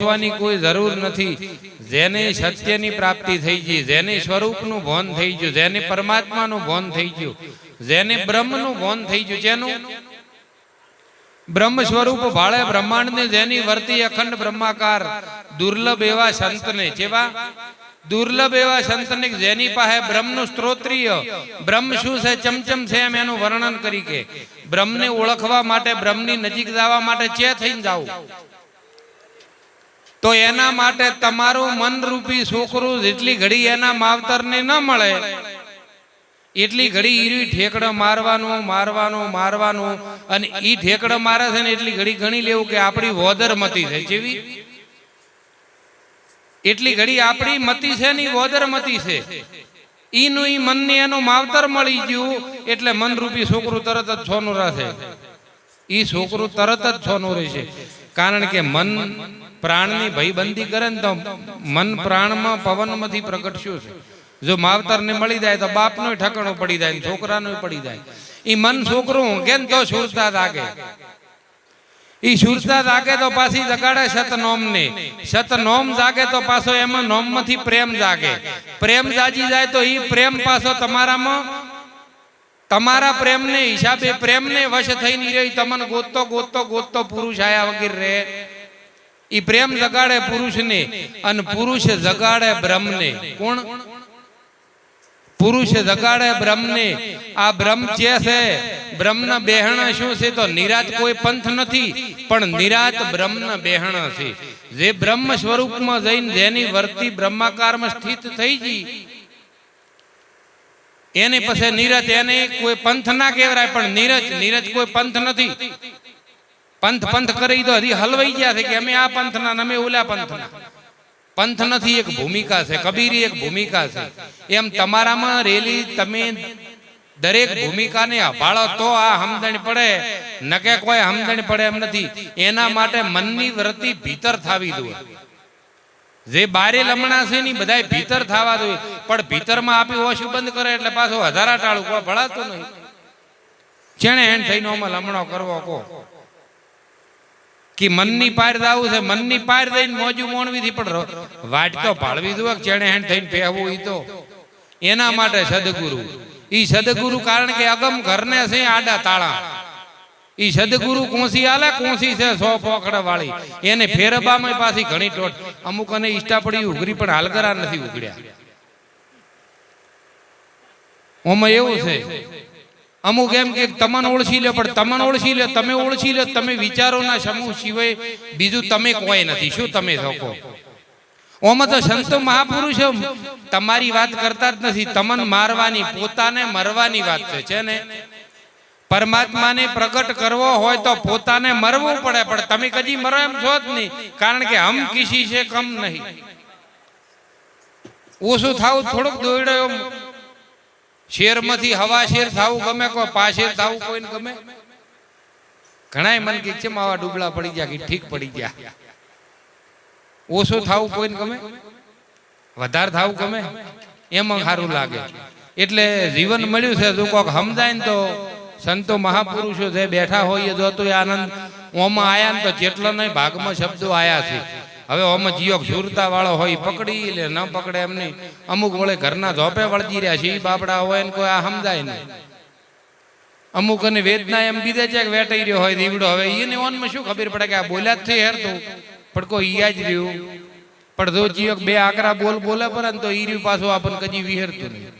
પૂછવાની કોઈ જરૂર નથી. જેને સત્યની પ્રાપ્તિ થઈ ગઈ, જેને સ્વરૂપનું ભાન થઈ ગયું, જેને પરમાત્માનું ભાન થઈ ગયું, જેને બ્રહ્મનું ભાન થઈ ગયું, જેનું બ્રહ્મ સ્વરૂપ ભાળે બ્રહ્માંડને, જેની વર્તી અખંડ બ્રહ્માકાર, દુર્લભ એવા સંતને, જેવા દુર્લભ એવા સંતને, જેની પાસે બ્રહ્મનું સ્ત્રોત્રીય, બ્રહ્મ શું છે, ચમચમ છે એમ એનું વર્ણન કરી કે બ્રહ્મને ઓળખવા માટે, બ્રહ્મની નજીક જવા માટે ચે થઈને જાવું તો એના માટે તમારું મન રૂપી છોકરું જેટલી ઘડી એના માવતરને ન મળે. એટલી ઘડી ઈરી ઠેકડો મારવાનું મારવાનું મારવાનું અને ઈ ઠેકડો મારે છે ને એટલી ઘડી ગણી લેવું કે આપણી વોદર મતી છે જેવી? એટલી ઘડી આપણી મતી છે ને વોદર મતી છે. ઈનું ઈ મનને એનું માવતર મળી ગયું એટલે મન રૂપી છોકરું તરત જ છોનું રહેશે. ઈ છોકરું તરત જ છોનું રહેશે. કારણ કે મન પ્રાણની ભયબંધી કરે ને તો મન પ્રાણમાં પવનમાંથી પ્રગટશું છે. જો માવતરને મળી જાય તો બાપનો ઠકણો પડી જાય છોકરાનો પડી જાય. એ મન છોકરું કેમ તો સુરતા જાગે. ઈ સુરતા જાગે તો પાછી જગાડે સતનોમ ને સતનોમ જાગે તો પાછો એમાં નોમમાંથી પ્રેમ જાગે. પ્રેમ જાજી જાય તો ઈ પ્રેમ પાછો તમારામાં તમારા પ્રેમને હિસાબે પ્રેમને વશ થઈને રહી. તમને ગોતતો ગોતતો ગોતતો પુરુષ આયા વગેરે રહે. ઈ પ્રેમ જગાડે પુરુષને અને પુરુષ જગાડે બ્રહ્મને. કોણ? પુરુષ જગાડે બ્રહ્મને. આ બ્રહ્મ જે છે, બ્રહ્મના બેહણ શું છે તો નિરાત કોઈ પંથ નથી, પણ નિરાત બ્રહ્મના બેહણ છે. જે બ્રહ્મ સ્વરૂપમાં જઈને જેની વર્તી બ્રહ્માકારમાં સ્થિત થઈ ગઈ, એને પછી નિરત, એને કોઈ પંથ ના કહેવાય, પણ નિરત નિરત કોઈ પંથ નથી. પંથ પંથ કરી તો હજી હલવાઈ ગયા છે કે અમે આ પંથના ને અમે ઓલા પંથના. પંથ નથી, એક ભૂમિકા છે, કબીરી એક ભૂમિકા છે. એમ તમારામાં રેલી તમે દરેક ભૂમિકાને અભાળો તો આ સમજણ પડે. નકે કોઈ સમજણ પડે એમ નથી. એના માટે મનની વૃત્તિ ભીતર થાવી જોઈએ. જે બારે લમણા છે ને બધા ભીતર થવા જોઈએ. પણ ભીતરમાં આપી ઓછું બંધ કરે એટલે પાછો હજારા ટાળું, કોઈ ભળાતું નહીં. જેણે હેણ થઈને લમણો કરવો કો કે મનની પાર દાવું છે, મનની પાર દઈને મોજું મોણવીથી પણ વાટ તો પાળવી દો ચેણે હેણ થઈને પહેવું એ તો. એના માટે સદગુરુ. ઈ સદગુરુ કારણ કે અગમ ઘરને છે આડા તાળા. ઈ સદગુરુ કોસી આલે, કોસી છે સો પોકડા વાળી. એને ફેરબામાં પાછી ઘણી ટોટ. અમુક અને ઈષ્ટા પડી ઉઘરી પણ હાલકરા નથી ઉઘડ્યા. ઓમાં એવું છે અમુક એમ કે તમને ઓળખી લે, પણ તમને ઓળખી લે, તમે ઓળખી લે, તમે વિચારોના સમૂહ સિવાય બીજું તમે કોઈ નથી. શું તમે શકો? ઓમાં તો સંતો મહાપુરુષો તમારી વાત કરતા જ નથી. તમન મારવાની, પોતાને મરવાની વાત છે ને? પરમાત્માને પ્રગટ કરવો હોય તો પોતાને મરવું પડે, પણ તમે કદી મરો એમ છો જ નહીં, કારણ કે હમ કિસી છે, કમ નહીં. ઓછું થાવ, થોડુંક દોડ્યો શેરમાંથી હવા શેર થાવું ગમે કોઈ પાશેર થવું કોઈને ગમે? ઘણાય મન કે છે આવા ડુબળા પડી ગયા કે ઠીક પડી ગયા? ઓછું થાવું કોઈને ગમે? વધારે થાવું ગમે? એમાં સારું લાગે. એટલે જીવન મળ્યું છે જો કોક સમજાય ને તો સંતો મહાપુરુષો જે બેઠા હોય જો તો આનંદ ઓમાં આયા ને તો જેટલા નહીં ભાગમાં શબ્દો આયા છે. હવે ઓમાં જીઓ સુરતા વાળો હોય પકડી લે, ન પકડે એમ નહીં. અમુક વળે ઘરના ઝોપે વળગી રહ્યા છે એ બાપડા હોય ને કોઈ આ સમજાય નહીં. અમુક અને વેદના એમ બીજે છે કે વેટાઈ રહ્યો હોય, દીવડો. હવે એને ઓનમાં શું ખબર પડે કે આ બોલ્યા જ થઈ હેરતું પણ કોઈ ઈયા જ રહ્યું. પણ જો જીવક બે આકરા બોલ બોલે પર તો ઈ રહ્યું પાછું આપણને કદી વિહેરતું નહીં.